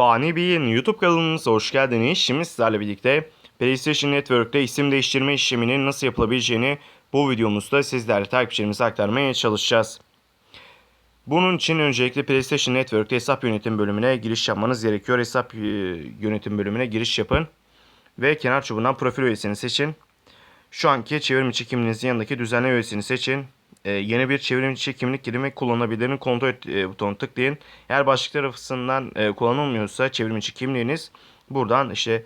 Fani Bey'in YouTube kanalımıza hoş geldiniz. Şimdi sizlerle birlikte PlayStation Network'te isim değiştirme işleminin nasıl yapılabileceğini bu videomuzda sizlerle takipçilerimize aktarmaya çalışacağız. Bunun için öncelikle PlayStation Network'te hesap yönetim bölümüne giriş yapmanız gerekiyor. Hesap e, yönetim bölümüne giriş yapın ve kenar çubuğundan profil üyesini seçin. Şu anki çevrim içi kimliğinizin yanındaki düzenle üyesini seçin. Ee, yeni bir çevrim içi kimlik girmek kullanılabilirini kontrol et e, butonuna tıklayın. Eğer başlık tarafından e, kullanılmıyorsa çevrim içi kimliğiniz buradan işte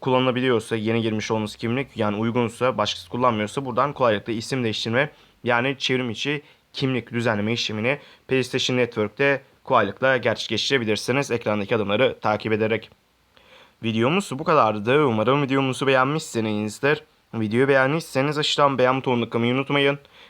kullanılabiliyorsa yeni girmiş olduğunuz kimlik yani uygunsa başkası kullanmıyorsa buradan kolaylıkla isim değiştirme yani çevrim içi kimlik düzenleme işlemini PlayStation Network'te kolaylıkla gerçekleştirebilirsiniz ekrandaki adımları takip ederek. Videomuz bu kadardı. Umarım videomuzu beğenmişsinizdir. Videoyu beğendiyseniz aşağıdan beğen butonuna tıklamayı unutmayın.